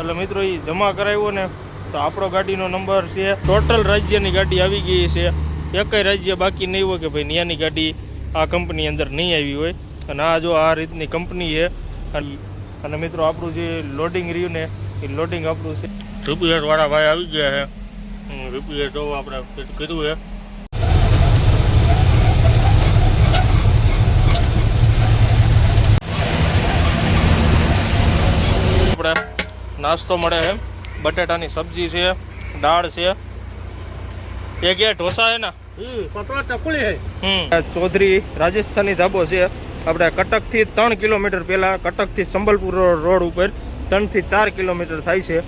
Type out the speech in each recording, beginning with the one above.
એટલે મિત્રો એ જમા કરાવ્યો ને તો આપણો ગાડીનો નંબર છે. ટોટલ રાજ્યની ગાડી આવી ગઈ છે. એકય રાજ્ય બાકી નહીં હોય કે ભાઈ ત્યાંની ગાડી આ કંપની અંદર નહીં આવી હોય. અને આ જો આ રીતની કંપની છે, અને- મિત્રો, આપણું જે લોડિંગ રહ્યું ને, એ લોડિંગ આપણું છે. રિપેર ભાઈ આવી ગયા છે. રિપેર જો આપણે કીધું છે આપણે નાસ્તો મળે છે. બટેટાની સબ્જી છે દાળ છે. એ કે ઢોસા છે ને? ચૌધરી રાજસ્થાની ધાબો છે. આપણે કટકથી ત્રણ કિલોમીટર પહેલા કટકથી સંબલપુર રોડ ઉપર ત્રણથી ચાર કિલોમીટર થાય છે.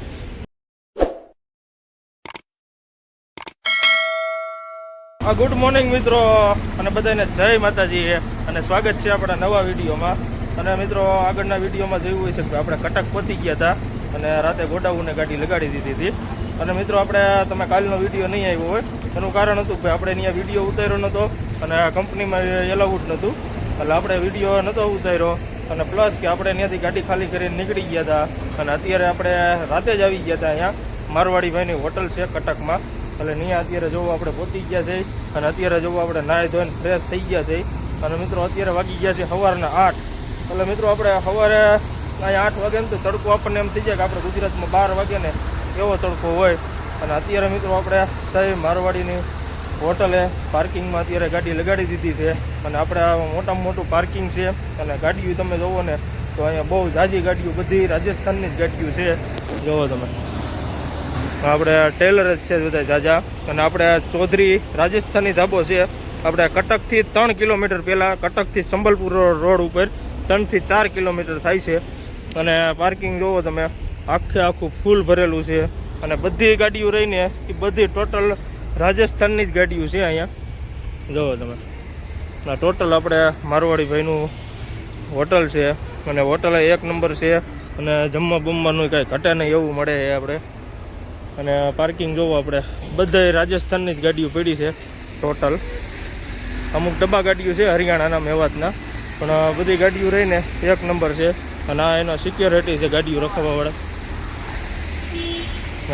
ગુડ મોર્નિંગ મિત્રો અને બધાને જય માતાજી અને સ્વાગત છે આપણા નવા વિડીયોમાં. અને મિત્રો આગળના વિડીયોમાં જોયું હોય છે કે આપણે કટક પહોંચી ગયા હતા. અને રાતે ગોડાઉને ગાડી લગાડી દીધી હતી. અને મિત્રો, આપણે તમે કાલનો વીડિયો નહીં આવ્યો હોય, એનું કારણ હતું કે આપણે અહીંયા વીડિયો ઉતાર્યો નહોતો અને કંપનીમાં એલાઉડ નહોતું. એટલે આપણે વીડિયો નહોતો ઉતાર્યો. અને પ્લસ કે આપણે ત્યાંથી ગાડી ખાલી કરીને નીકળી ગયા હતા. અને અત્યારે આપણે રાતે જ આવી ગયા હતા અહીંયા. મારવાડીભાઈની હોટલ છે કટકમાં. એટલે ત્યાં અત્યારે જોવો આપણે પહોંચી ગયા છે. અને અત્યારે જોવો આપણે નાહી ધોઈને ફ્રેશ થઈ ગયા છે. અને મિત્રો, અત્યારે વાગી ગયા છે સવારના આઠ. એટલે મિત્રો, આપણે સવારે અહીંયા આઠ વાગે ને તો તડકો આપણને એમ થઈ જાય કે આપણે ગુજરાતમાં બાર વાગે ને એવો તડકો હોય. અને અત્યારે મિત્રો આપણે સાહેબ મારવાડીની હોટલે પાર્કિંગમાં અત્યારે ગાડી લગાડી દીધી છે. અને આપણે મોટામાં મોટું પાર્કિંગ છે. અને ગાડીઓ તમે જોવો ને તો અહીંયા બહુ જાજી ગાડીઓ, બધી રાજસ્થાનની જ ગાડીઓ છે. જોવો તમે. આપણે ટેલર જ છે બધા જાજા. અને આપણે ચૌધરી રાજસ્થાની ધાબો છે. આપણે કટકથી ત્રણ કિલોમીટર પહેલાં કટકથી સંબલપુર રોડ ઉપર ત્રણથી ચાર કિલોમીટર થાય છે. અને પાર્કિંગ જોવો તમે, આખે આખું ફૂલ ભરેલું છે. અને બધી ગાડીઓ રહીને, એ બધી ટોટલ રાજસ્થાનની જ ગાડીઓ છે અહીંયા. જુઓ તમે. આ ટોટલ આપણે મારવાડી ભાઈનું હોટલ છે અને હોટલ એક નંબર છે અને જમવા બમવાનું કાંઈ ઘટે નહીં એવું મળે છે આપણે. અને પાર્કિંગ જોવો આપણે. બધા રાજસ્થાનની જ ગાડીઓ પડી છે ટોટલ અમુક ડબ્બા ગાડીઓ છે હરિયાણાના, મેવાતના. પણ બધી ગાડીઓ રહીને એક નંબર છે. અને આ એનો સિક્યોરિટી છે, ગાડીઓ રખવાવાળા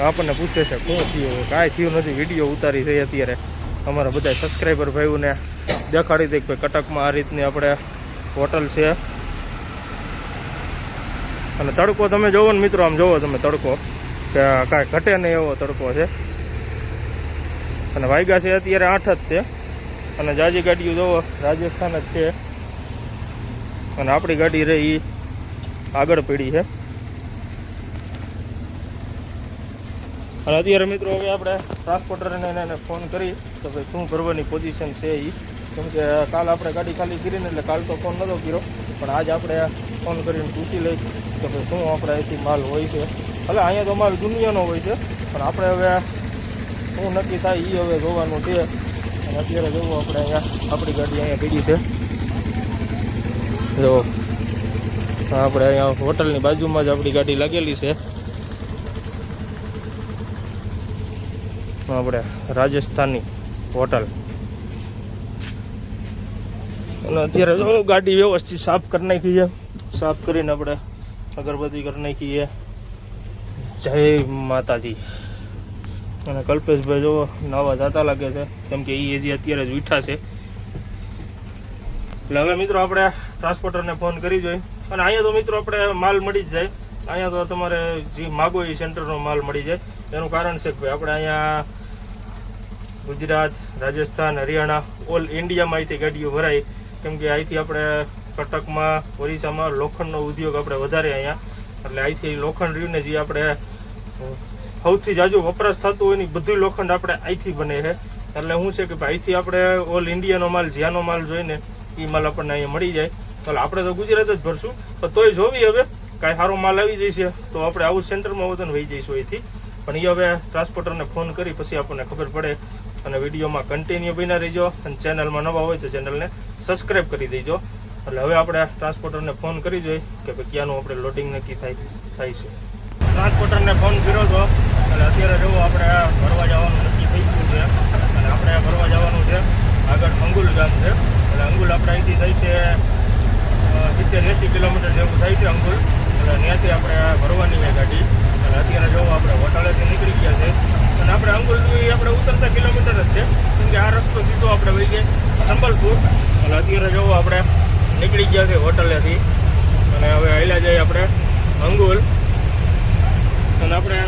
આપણને પૂછે છે કોણ થયું? કાંઈ થયું નથી? વીડિયો ઉતારી છે અત્યારે. અમારા બધા સબસ્ક્રાઈબર ભાઈઓને દેખાડી દે ભાઈ કટકમાં આ રીતની આપણે હોટલ છે. અને તડકો તમે જોવો ને મિત્રો, આમ જોવો તમે તડકો, કે કાંઈ ઘટે નહીં એવો તડકો છે. અને વાયગા છે અત્યારે આઠ જ છે. અને જાજી ગાડીઓ જોવો, રાજસ્થાન જ છે. અને આપણી ગાડી રહી આગળ પડી છે. અને અત્યારે મિત્રો હવે આપણે ટ્રાન્સપોર્ટરને એને ફોન કરી તો ભાઈ શું ભરવાની પોઝિશન છે એ કેમ કે કાલ આપણે ગાડી ખાલી કરીને એટલે કાલ તો ફોન નહોતો કર્યો. પણ આજ આપણે ફોન કરીને પૂછી લઈ કે ભાઈ શું આપણે અહીંથી માલ હોય છે. એટલે અહીંયા તો માલ દુનિયાનો હોય છે, પણ આપણે હવે શું નક્કી થાય એ હવે જોવાનું છે. અને અત્યારે જોવું આપણે અહીંયા આપણી ગાડી અહીંયા પીડી છે. જો. આપણે અહીંયા હોટલની બાજુમાં જ આપણી ગાડી લાગેલી છે. આપણે રાજસ્થાનની હોટલ. અને અત્યારે ગાડી વ્યવસ્થિત સાફ કરી નાખી છે. સાફ કરીને આપણે અગરબત્તી કરી નાખી છે. જય માતાજી. અને કલ્પેશભાઈ જો નવા જાતા લાગે છે, કેમ કે એ હજી અત્યારે જ ઉઠા છે. એટલે હવે મિત્રો આપણે ટ્રાન્સપોર્ટરને ફોન કરી જોઈએ અને અહીંયા તો મિત્રો આપણે માલ મળી જ જાય. અહીંયા તો તમારે જે માગો એ સેન્ટરનો માલ મળી જાય. એનું કારણ છે કે ભાઈ આપણે અહીંયા ગુજરાત, રાજસ્થાન, હરિયાણા, ઓલ ઇન્ડિયામાં અહીંથી ગાડીઓ ભરાય. કેમ કે અહીંથી આપણે કટકમાં, ઓરિસ્સામાં લોખંડનો ઉદ્યોગ આપણે વધારે અહીંયા. એટલે અહીંથી લોખંડ રહ્યું ને જે આપણે સૌથી જાજુ વપરાશ થતું હોય ને બધી લોખંડ આપણે અહીંથી બને છે. એટલે શું છે કે અહીંથી આપણે ઓલ ઇન્ડિયાનો માલ, જ્યાંનો માલ જોઈને એ માલ આપણને અહીંયા મળી જાય. એટલે આપણે તો ગુજરાત જ ભરશું. પણ તોય જોવી હવે, કાંઈ સારો માલ આવી જશે તો આપણે આવું સેન્ટરમાં વધન વહી જઈશું અહીંથી. પણ એ હવે ટ્રાન્સપોર્ટરને ફોન કરી પછી આપણને ખબર પડે અને વિડીયોમાં કન્ટિન્યુ બના રહીજો અને ચેનલમાં નવા હોય તો ચેનલને સબસ્ક્રાઈબ કરી દેજો. એટલે હવે આપણે ટ્રાન્સપોર્ટરને ફોન કરી જોઈએ કે ભાઈ ક્યાંનું આપણે લોડિંગ નક્કી થાય થાય છે. ટ્રાન્સપોર્ટરને ફોન કર્યો હતો એટલે અત્યારે જેવું આપણે ભરવા જવાનું નક્કી થઈ ગયું છે. અને આપણે ભરવા જવાનું છે આગળ અંગુલ ગામ છે. એટલે અંગુલ આપણે અહીંથી થાય છે સિત્તેર એંસી કિલોમીટર જેવું થાય છે અંગુલ અને ત્યાંથી આપણે ભરવાની છે ગાડી. અને અત્યારે જવું આપણે વટાળાથી નીકળી ગયા છે. અને આપણે અંગુલથી આપણે ઉતરતા કિલોમીટર જ છે. કેમ કે આ રસ્તો સીધો આપણે વહી જાય સંબલપુર. અને અત્યારે જવું આપણે નીકળી ગયા છે હોટલેથી અને હવે હૈલા જઈએ આપણે અંગુલ અને આપણે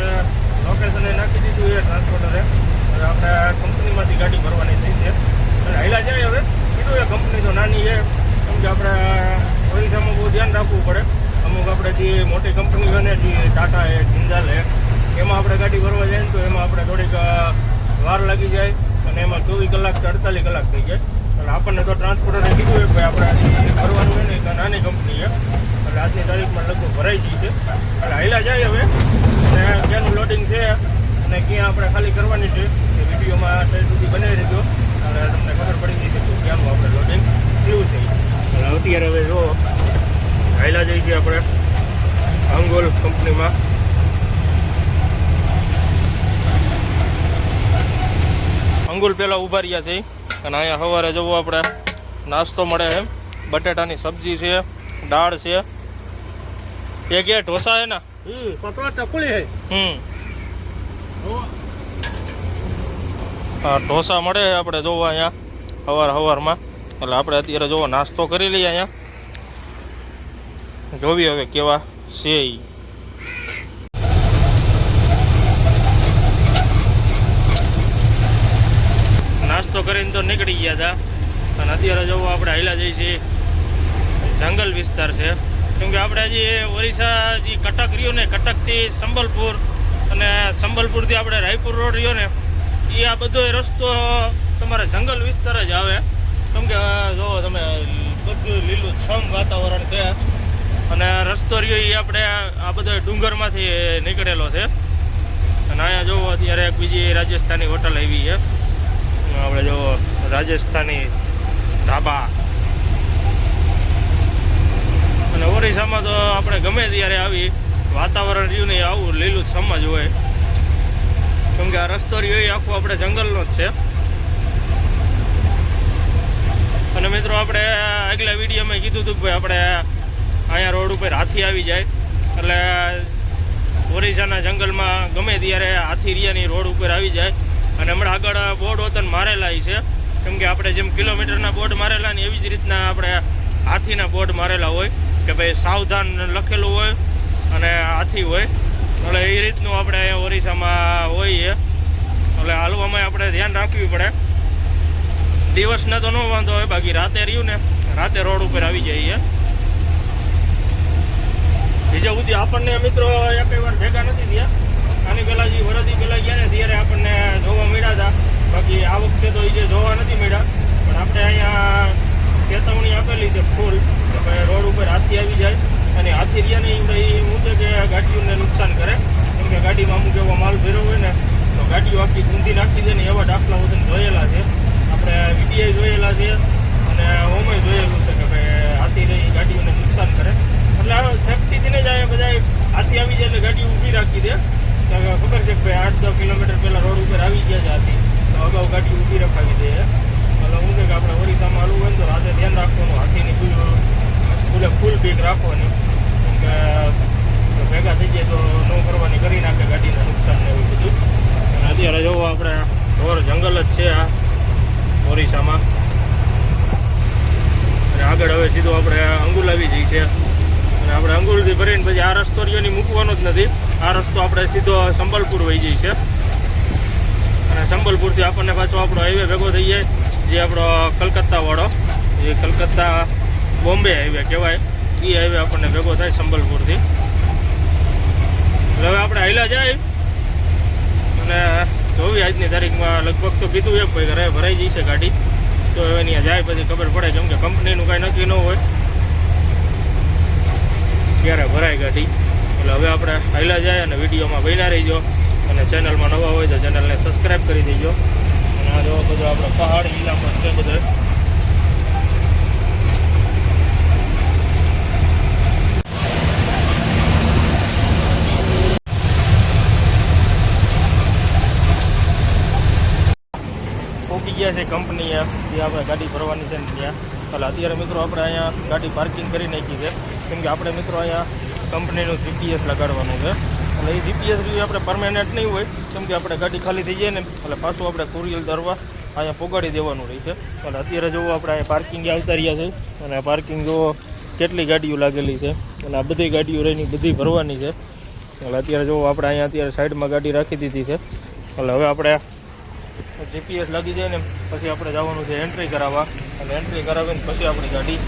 લોકેશને નાખી દીધું એ. ટ્રાન્સપોર્ટરે હવે આપણે કંપનીમાંથી ગાડી ભરવાની થઈ છે. અને હૈલા જઈએ હવે. કીધું એ કંપની તો નાની છે. કેમ કે આપણે ઓરિસ્સામાં બહુ ધ્યાન રાખવું પડે. અમુક આપણે જે મોટી કંપની હોય ને, જે ટાટા હે જિંદાલ હે એમાં આપણે ગાડી ભરવા જાય ને તો એમાં આપણે થોડીક વાર લાગી જાય અને એમાં ચોવીસ કલાક કે અડતાલીસ કલાક થઈ જાય. એટલે આપણને તો ટ્રાન્સપોર્ટરે કીધું હોય ભાઈ આપણે ભરવાનું હોય ને, એક નાની કંપની છે. એટલે આજની તારીખમાં લગભગ ભરાઈ ગઈ છે. એટલે હાઈલા જાય હવે. અને ક્યાંનું લોડિંગ છે અને ક્યાં આપણે ખાલી કરવાની છે, એ વિડીયોમાં અત્યાર સુધી બનાવી દેજો. અને તમને ખબર પડી ગઈ કે ક્યાંનું આપણે લોડિંગ થયું છે. એટલે અત્યારે હવે જો હાલ્યા જઈએ ગયા આપણે અંગોલ કંપનીમાં. અંગુલ પહેલાં ઊભા રહ્યા છે. અને અહીંયા સવારે જવું આપણે નાસ્તો મળે છે બટેટાની સબ્જી છે દાળ છે. એ કે ઢોસા છે ને? ચકુલી હે. હમ. હા ઢોસા મળે આપણે જોવા અહીંયા સવાર સવારમાં એટલે આપણે અત્યારે જોવો, નાસ્તો કરી લઈએ અહીંયા. જોવી હવે કેવા છે નાસ્તો કરીને તો નીકળી ગયા હતા. અને અત્યારે જવું, આપણે હાઈલા જઈએ છીએ. જંગલ વિસ્તાર છે. કેમકે આપણે હજી ઓરિસ્સા જે કટક રહ્યું ને, કટકથી સંબલપુર અને સંબલપુરથી આપણે રાયપુર રોડ રહ્યો ને એ આ બધો રસ્તો તમારે જંગલ વિસ્તાર જ આવે. કેમ કે જોવો તમે બધું લીલું છમ વાતાવરણ છે, અને રસ્તો રહ્યો એ આપણે આ બધો ડુંગરમાંથી નીકળેલો છે. અને અહીંયા જોવો અત્યારે એક બીજી રાજસ્થાની હોટલ આવી છે. આપણે જુઓ રાજસ્થાની ધાબા. અને ઓરિસ્સામાં તો આપણે ગમે ત્યારે આવી, વાતાવરણ રહ્યું નહીં આવું લીલું સમજ હોય. કેમ કે આ રસ્તો રહ્યો એ આખું આપણે જંગલનો જ છે. અને મિત્રો આપણે આગલા વિડીયોમાં કીધું હતું કે આપણે અહીંયા રોડ ઉપર હાથી આવી જાય. એટલે ઓરિસ્સાના જંગલમાં ગમે ત્યારે હાથી રિયાની રોડ ઉપર આવી જાય. અને હમણાં આગળ બોર્ડ વતન મારેલા છે. કેમ કે આપણે જેમ કિલોમીટરના બોર્ડ મારેલા ને એવી જ રીતના આપણે હાથીના બોર્ડ મારેલા હોય કે ભાઈ સાવધાન લખેલું હોય અને હાથી હોય. એટલે એ રીતનું આપણે અહીંયા ઓરિસ્સામાં હોઈએ. એટલે હાલવામાં આપણે ધ્યાન રાખવું પડે. દિવસના તો ન વાંધો હોય, બાકી રાતે રહ્યું ને, રાતે રોડ ઉપર આવી જઈએ બીજા સુધી આપણને મિત્રો એક વાર ભેગા નથી થયા. આની પહેલાં જે વરદી પહેલાં ગયા ને, ત્યારે આપણને જોવા મળ્યા હતા. બાકી આ વખતે તો એ જે જોવા નથી મળ્યા. પણ આપણે અહીંયા ચેતવણી આપેલી છે ફૂલ કે ભાઈ રોડ ઉપર હાથી આવી જાય. અને હાથી રહ્યા ને એ હું છે કે ગાડીઓને નુકસાન કરે. કેમ કે ગાડીમાં અમુક એવો માલ ભેરો હોય ને, તો ગાડીઓ આખી ગુંદી નાખી દે ને એવા દાખલા વતન જોયેલા છે આપણે વીડિયો જોયેલા છે અને ઓમે જોયેલું છે કે ભાઈ હાથી રહી ગાડીઓને નુકસાન કરે એટલે આ સેફટીથી ને જ અહીંયા બધા હાથી આવી જાય એટલે ગાડી ઊભી રાખી દે તો હવે ખબર છે કે ભાઈ આઠ દસ કિલોમીટર પહેલાં રોડ ઉપર આવી ગયા છે હાથી તો અગાઉ ગાડી ઊભી રખાવી દે એટલે હું છે કે આપણે ઓરિસ્સામાં હાલવું હોય ને તો રાતે ધ્યાન રાખવાનું હાથીની ફૂલ ફૂલે ફૂલ બીક રાખવાની કેમ કે ભેગા થઈ જાય તો ન કરી નાખે ગાડીને નુકસાન ને એવું બધું. અને અત્યારે જોવો આપણે, ઢોર જંગલ જ છે આ ઓરિસ્સામાં. અને આગળ હવે સીધું આપણે અંગુલ આવી જઈ છે. અને આપણે અંગુલથી ભરીને પછી આ રસ્તો રહ્યોની મૂકવાનો જ નથી. આ રસ્તો આપણે સીધો સંબલપુર વહી જઈ છે. અને સંબલપુરથી આપણને પાછો આપણો હાઈવે ભેગો થઈ જાય, જે આપણો કલકત્તાવાળો જે કલકત્તા બોમ્બે હાઈવે કહેવાય. એ હાઈવે આપણને ભેગો થાય સંબલપુરથી. હવે આપણે હાઈલા જાય. અને જોવી આજની તારીખમાં લગભગ તો કીધું એમ ભાઈ ઘરે ભરાઈ જઈ છે ગાડી. તો હવે ત્યાં જાય પછી ખબર પડે કેમ કે કંપનીનું કાંઈ નક્કી ન હોય. ક્યારે ભરાય ગાડી. એટલે હવે આપણે હાઈલા જાય અને વિડીયોમાં બન્યા રહીજો. અને ચેનલમાં નવા હોય તો ચેનલને સબસ્ક્રાઈબ કરી દેજો. અને આ જો બધો આપણો પહાડી ઇલાકો છે બધો. પહોંચી ગયા છે કંપની જે આપણે ગાડી ભરવાની છે ને ત્યાં. એટલે અત્યારે મિત્રો આપણે અહીંયા ગાડી પાર્કિંગ કરી નાખી છે. કેમ કે આપણે મિત્રો અહીંયા કંપનીનું જીપીએસ લગાડવાનું છે. એટલે એ જીપીએસ બી આપણે પરમેનન્ટ નહીં હોય. કેમ કે આપણે ગાડી ખાલી થઈ જાય ને, એટલે પાછું આપણે કુરિયર દરવા અહીંયા પોગાડી દેવાનું રહે છે. એટલે અત્યારે જુઓ આપણે અહીંયા પાર્કિંગ આવતા રહ્યા છે. અને પાર્કિંગ જુઓ કેટલી ગાડીઓ લાગેલી છે. અને આ બધી ગાડીઓ રહીને બધી ભરવાની છે. એટલે અત્યારે જુઓ આપણે અહીંયા અત્યારે સાઈડમાં ગાડી રાખી દીધી છે. એટલે હવે આપણે જીપીએસ લાગી જાય ને, પછી આપણે જવાનું છે એન્ટ્રી કરાવવા. અને એન્ટ્રી કરાવીને પછી આપણી ગાડી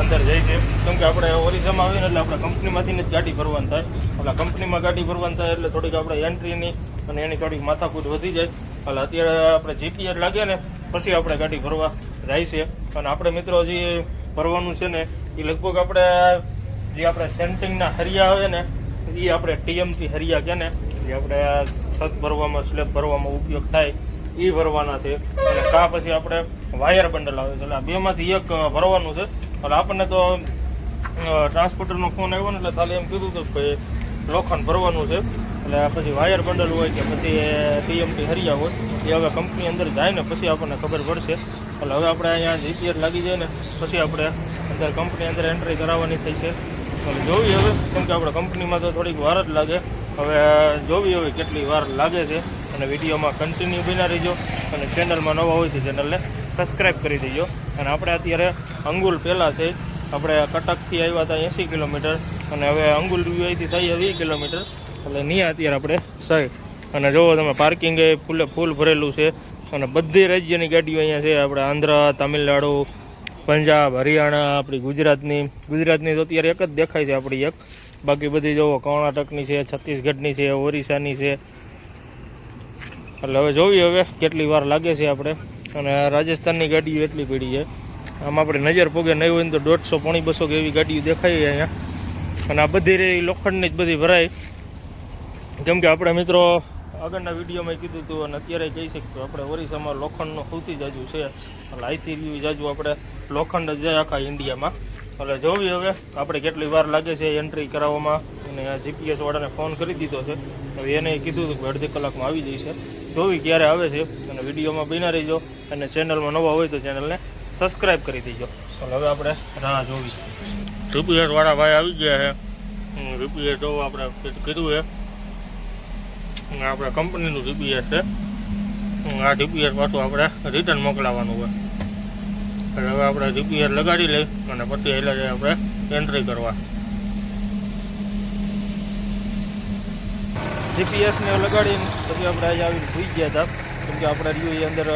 અંદર જાય છે. કેમ કે આપણે ઓરિસામાં આવીને એટલે આપણે કંપનીમાંથી જ ગાડી ભરવાની થાય. એટલે કંપનીમાં ગાડી ભરવાની થાય એટલે થોડીક આપણે એન્ટ્રીની અને એની થોડીક માથાકૂટ વધી જાય. એટલે અત્યારે આપણે જીપીએસ લાગે ને, પછી આપણે ગાડી ભરવા જાય છે. અને આપણે મિત્રો જે ભરવાનું છે ને, એ લગભગ આપણે જે આપણે સેન્ટિંગના હરિયા આવે ને, એ આપણે ટીએમથી હરિયા કે ને જે આપણે છત ભરવામાં, સ્લેબ ભરવામાં ઉપયોગ થાય. એ ભરવાના છે. અને કા પછી આપણે વાયર બંડલ આવે છે. એટલે આ બેમાંથી એક ભરવાનું છે. એટલે આપણને તો ટ્રાન્સપોર્ટરનો ફોન આવ્યો ને એટલે ખાલી એમ કીધું હતું કે લોખંડ ભરવાનું છે. એટલે પછી વાયર બંડલ હોય કે પછી ટીએમટી હરિયા હોય, એ હવે કંપની અંદર જાય ને પછી આપણને ખબર પડશે. એટલે હવે આપણે અહીંયા જીપીએસ લાગી જાય ને પછી આપણે અંદર કંપની અંદર એન્ટ્રી કરાવવાની થઈ છે. એટલે જોવી હવે, કેમ કે આપણે કંપનીમાં તો થોડીક વાર જ લાગે. હવે જોવી હવે કેટલી વાર લાગે છે. અને વિડીયોમાં કન્ટિન્યુ બના રહીજો. અને ચેનલમાં નવા હોય તો ચેનલને સબસ્ક્રાઈબ કરી દેજો. અને આપણે અત્યારે અંગુલ પહેલાં છે. આપણે કટકથી આવ્યા હતા એંસી કિલોમીટર. અને હવે અંગુલ અહીંથી થઈએ વીસ કિલોમીટર. એટલે નહીં અત્યારે આપણે સાઈડ. અને જુઓ તમે પાર્કિંગ એ ફૂલે ફૂલ ભરેલું છે. અને બધી રાજ્યની ગાડીઓ અહીંયા છે. આપણે આંધ્ર, તામિલનાડુ, પંજાબ, હરિયાણા, આપણી ગુજરાતની. ગુજરાતની તો અત્યારે એક જ દેખાય છે આપણી એક. બાકી બધી જુઓ કર્ણાટકની છે, છત્તીસગઢની છે, ઓરિસ્સાની છે. એટલે હવે જોઈએ હવે કેટલી વાર લાગે છે આપણે. અને રાજસ્થાનની ગાડીઓ એટલી પડી છે. આમ આપણે નજર પોગે નહીં હોય તો દોઢસો પોણી બસો કે એવી ગાડીઓ દેખાય અહીંયા. અને આ બધી રે લોખંડની જ બધી ભરાય. કેમ કે આપણે મિત્રો આગળના વિડીયોમાં કીધું હતું અને અત્યારે કહી શકતું આપણે ઓરિસ્સામાં લોખંડનું સૌથી જાજુ છે. એટલે અહીંથી જાજુ આપણે લોખંડ જ આખા ઇન્ડિયામાં. એટલે જોવી હવે આપણે કેટલી વાર લાગે છે એન્ટ્રી કરાવવામાં. અને આ જીપીએસ વાળાને ફોન કરી દીધો છે. હવે એને કીધું હતું કે અડધી કલાકમાં આવી જશે જોવી ક્યારે આવે છે અને વિડીયોમાં બિના રહીજો અને ચેનલમાં નવા હોય તો ચેનલને સબસ્ક્રાઈબ કરી દેજો. ચાલો, હવે આપણે રાહ જોવી. જીપીએસ વાળા ભાઈ આવી ગયા છે. જીપીએસ જો આપણે કીધું છે. આપણે કંપનીનું જીપીએસ છે. આ જીપીએસ પાછું આપણે રિટર્ન મોકલાવવાનું હોય એટલે હવે આપણે જીપીએસ લગાડી લઈ અને પછી એટલે આપણે એન્ટ્રી કરવા. જીપીએસને લગાડીને પછી આપણે અહીંયા આવીને ભૂઈ ગયા હતા કેમ કે આપણે રહ્યું એ અંદર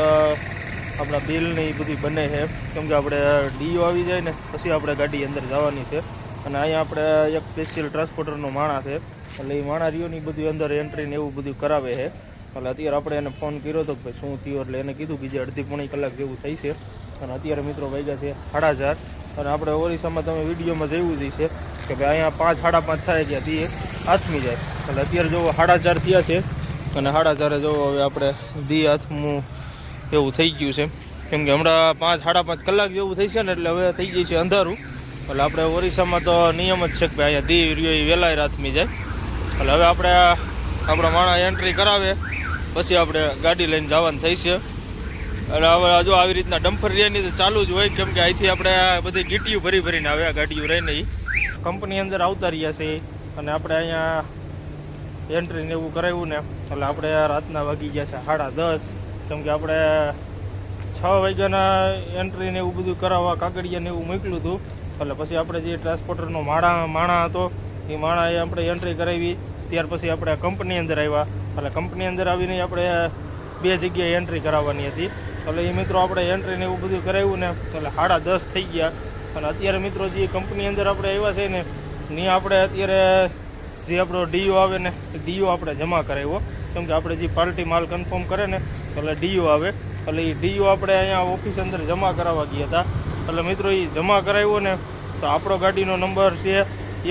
આપણા બિલને એ બધી બને છે. કેમ કે આપણે ડીઓ આવી જાય ને, પછી આપણે ગાડી અંદર જવાની છે. અને અહીંયા આપણે એક સ્પેશિયલ ટ્રાન્સપોર્ટરનો માણા છે. એટલે એ માણા રહ્યોની બધું અંદર એન્ટ્રી ને એવું બધું કરાવે છે. એટલે અત્યારે આપણે એને ફોન કર્યો હતો કે ભાઈ શું થયું? એટલે એને કીધું બીજે અડધી પોણી કલાક જેવું થઈ છે. અને અત્યારે મિત્રો વાગ્યા છે સાડા ચાર. અને આપણે ઓરિસ્સામાં તમે વિડીયોમાં જોયું જ છે કે ભાઈ અહીંયા પાંચ સાડા પાંચ થાય છે દી હાથમી જાય. એટલે અત્યારે જો સાડા ચાર થયા છે, અને સાડા ચારે જો હવે આપણે દી હાથમું એવું થઈ ગયું છે. કેમ કે હમણાં પાંચ સાડા પાંચ કલાક જેવું થઈ છે ને, એટલે હવે થઈ ગઈ છે અંધારું. એટલે આપણે ઓરિસ્સામાં તો નિયમ જ છે કે ભાઈ અહીંયા દી રહ્યો એ વહેલાય રાતમી જાય. એટલે હવે આપણે આપણા માણસ એન્ટ્રી કરાવે, પછી આપણે ગાડી લઈને જવાનું થઈ છે. એટલે હવે જો આવી રીતના ડમ્ફર રેની તો ચાલુ જ હોય, કેમ કે અહીંથી આપણે બધી ગીટીઓ ભરી ભરીને આવે ગાડીઓ રહીને ઈ કંપની અંદર આવતા રહ્યા છે અને આપણે અહીંયા એન્ટ્રી ને એવું કરાવ્યું ને, એટલે આપણે રાતના વાગી ગયા છે સાડા દસ. કેમ કે આપણે છ વાગ્યાના એન્ટ્રી ને એવું બધું કરાવવા કાગળિયા ને એવું મોકલ્યું હતું. એટલે પછી આપણે જે ટ્રાન્સપોર્ટરનો માણા માણા હતો, એ માણાએ આપણે એન્ટ્રી કરાવી. ત્યાર પછી આપણે કંપની અંદર આવ્યા. એટલે કંપની અંદર આવીને આપણે બે જગ્યાએ એન્ટ્રી કરાવવાની હતી. એટલે એ મિત્રો આપણે એન્ટ્રી ને એવું બધું કરાવ્યું ને, એટલે સાડા દસ થઈ ગયા. અને અત્યારે મિત્રો જે કંપની અંદર આપણે આવ્યા છે ને, ની આપણે અત્યારે જે આપણો ડીઓ આવે ને ડીઓ આપણે જમા કરાવ્યો કેમ કે આપણે જે પાર્ટી માલ કન્ફર્મ કરે ને, એટલે ડીઓ આવે. એટલે એ ડીઓ આપણે અહીંયા ઓફિસ અંદર જમા કરાવવા ગયા હતા. એટલે મિત્રો એ જમા કરાવ્યો ને, તો આપણો ગાડીનો નંબર છે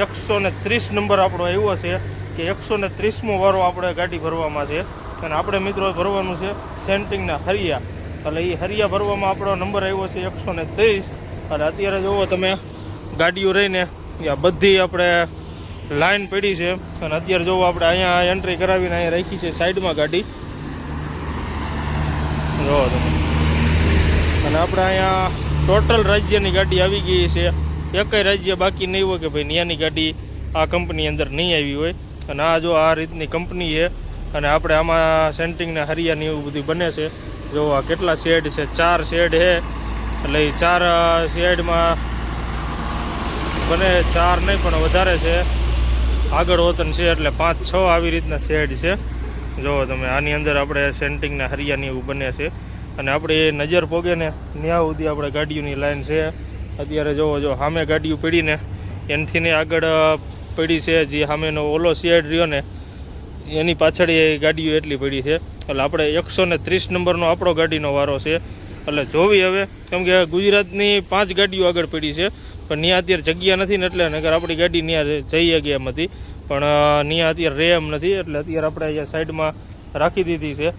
એકસો ને ત્રીસ નંબર આપણો આવ્યો છે કે એકસો ને ત્રીસમો વારો આપણે ગાડી ભરવામાં છે. અને આપણે મિત્રો ભરવાનું છે સેન્ટિંગના હરિયા. એટલે એ હરિયા ભરવામાં આપણો નંબર આવ્યો છે એકસો ને ત્રીસ. અને અત્યારે જુઓ તમે, ગાડીઓ રહીને, આ બધી આપણે લાઈન પડી છે. અને અત્યારે જોવો આપણે અહીંયા એન્ટ્રી કરાવીને અહીંયા રાખી છે સાઈડમાં ગાડી. જુઓ તમે. અને આપણે અહીંયા ટોટલ રાજ્યની ગાડી આવી ગઈ છે. એકય રાજ્ય બાકી નહીં હોય કે ભાઈ ત્યાંની ગાડી આ કંપની અંદર નહીં આવી હોય. અને આ જો આ રીતની કંપની છે, અને આપણે આમાં સેન્ટિંગને હરિયાની એવું બધું બને છે. જો આ કેટલા શેડ છે, ચાર શેડ છે. એટલે એ ચાર શેડમાં બને, ચાર નહીં, પણ વધારે છે. આગળ વતન છે, એટલે પાંચ, છ આવી રીતના શેડ છે. જુઓ તમે આની અંદર આપણે સેન્ટિંગના હરિયાની એવું બને છે. અને આપણે એ નજર પોગે ને ત્યાં સુધી આપણે ગાડીઓની લાઈન છે. અત્યારે જુઓ જો સામે ગાડીઓ પડીને એનથી ને આગળ પડી છે, જે સામેનો ઓલો શેડ રહ્યો ને, એની પાછળ એ ગાડીઓ એટલી પડી છે. એટલે આપણે એકસો ને ત્રીસ નંબરનો આપણો ગાડીનો વારો છે. એટલે જોવી હવે. કેમ કે ગુજરાતની પાંચ ગાડીઓ આગળ પડી છે. પણ ત્યાં અત્યારે જગ્યા નથી ને એટલે નગર આપણી ગાડી ત્યાં જઈ ગયા એમ પણ ત્યાં અત્યારે રેમ નથી. એટલે અત્યારે આપણે અહીંયા સાઈડમાં રાખી દીધી છે.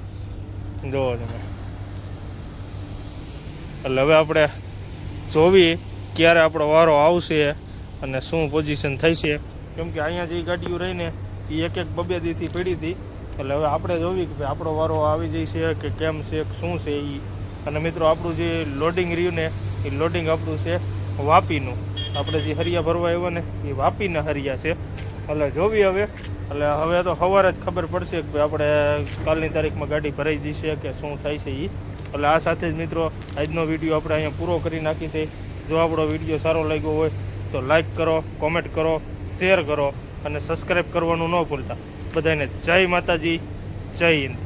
જોવો તમે. એટલે હવે આપણે જોવી ક્યારે આપણો વારો આવશે અને શું પોઝિશન થઈ છે. કેમ કે અહીંયા જે ગાડીઓ રહીને એ એક એક બબે દીથી પડી હતી. એટલે હવે આપણે જોવી કે આપણો વારો આવી છે કે કેમ છે શું છે એ અને મિત્રો, આપણું જે લોડિંગ રહ્યું ને, એ લોડિંગ આપણું છે વાપીનું. આપણે જે હરિયા ભરવા આવ્યા ને, એ વાપીના હરિયા છે. એટલે જોવી હવે. એટલે હવે તો સવારે જ ખબર પડશે કે આપણે કાલની તારીખમાં ગાડી ભરાઈ જશે કે શું થાય છે એ એટલે આ સાથે જ મિત્રો, આજનો વીડિયો આપણે અહીંયા પૂરો કરી નાખી છે. જો આપણો વીડિયો સારો લાગ્યો હોય, તો લાઈક કરો કોમેન્ટ કરો શેર કરો અને સબસ્ક્રાઈબ કરવાનું ન ભૂલતા. બધાને જય માતાજી, જય હિન્દ.